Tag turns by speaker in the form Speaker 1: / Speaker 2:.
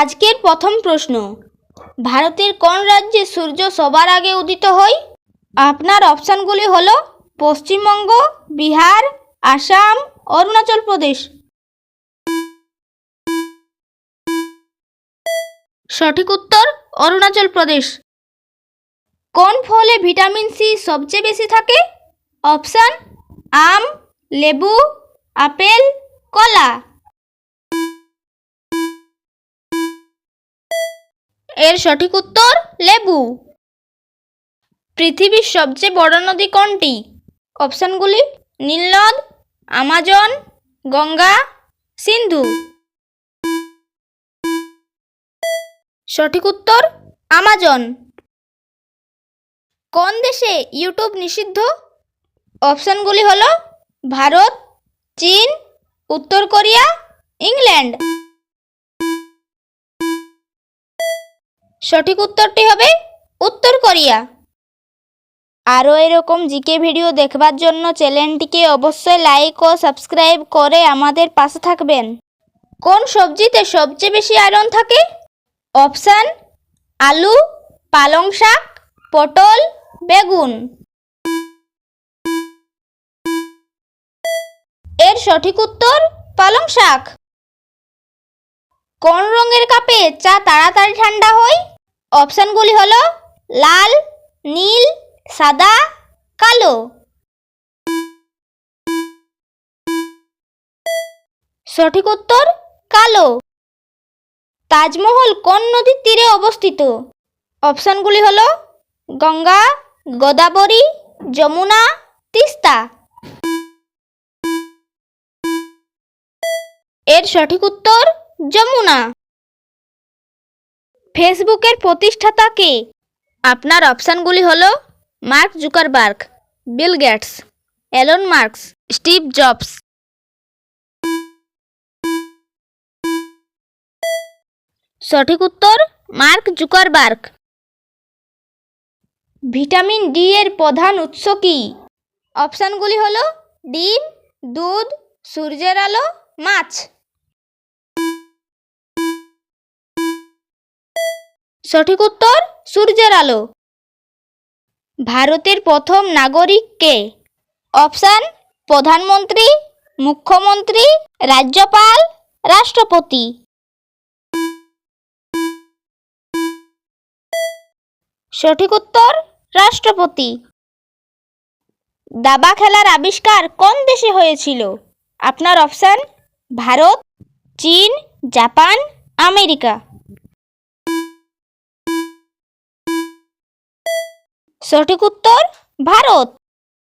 Speaker 1: আজকের প্রথম প্রশ্ন, ভারতের কোন রাজ্যে সূর্য সবার আগে উদিত হয়? আপনার অপশানগুলি হল পশ্চিমবঙ্গ, বিহার, আসাম, অরুণাচল প্রদেশ। সঠিক উত্তর, অরুণাচল প্রদেশ। কোন ফলে ভিটামিন সি সবচেয়ে বেশি থাকে? অপশান, আম, লেবু, আপেল, কলা। এর সঠিক উত্তর, লেবু। পৃথিবীর সবচেয়ে বড় নদী কোনটি? অপশানগুলি নীলনদ আমাজন, গঙ্গা, সিন্ধু। সঠিক উত্তর, আমাজন। কোন দেশে ইউটিউব নিষিদ্ধ? অপশানগুলি হল ভারত, চীন, উত্তর কোরিয়া, ইংল্যান্ড। সঠিক উত্তরটি হবে উত্তর কোরিয়া। আরও এরকম জিকে ভিডিও দেখবার জন্য চ্যানেলটিকে অবশ্যই লাইক ও সাবস্ক্রাইব করে আমাদের পাশে থাকবেন। কোন সবজিতে সবচেয়ে বেশি আয়রন থাকে? অপশান, আলু, পালং শাক, পটল, বেগুন। এর সঠিক উত্তর, পালং শাক। কোন রঙের কাপে চা তাড়াতাড়ি ঠান্ডা হয়? অপশানগুলি হলো লাল, নীল, সাদা, কালো। সঠিক উত্তর, কালো। তাজমহল কোন নদীর তীরে অবস্থিত? অপশানগুলি হল গঙ্গা, গোদাবরী, যমুনা, তিস্তা। এর সঠিক উত্তর, যমুনা। ফেসবুকের প্রতিষ্ঠাতা কে? আপনার অপশানগুলি হল Mark Zuckerberg, Bill Gates, Elon Marks, Steve Jobs. সঠিক উত্তর, মার্ক জুকারবার্গ। ভিটামিন ডি এর প্রধান উৎস কি? অপশানগুলি হল ডিম, দুধ, সূর্যের আলো, মাছ। সঠিক উত্তর, সূর্যের আলো। ভারতের প্রথম নাগরিক কে? অপশান, প্রধানমন্ত্রী, মুখ্যমন্ত্রী, রাজ্যপাল, রাষ্ট্রপতি। সঠিক উত্তর, রাষ্ট্রপতি। দাবা খেলার আবিষ্কার কোন দেশে হয়েছিল? আপনার অপশান, ভারত, চীন, জাপান, আমেরিকা। সঠিক উত্তর ভারত।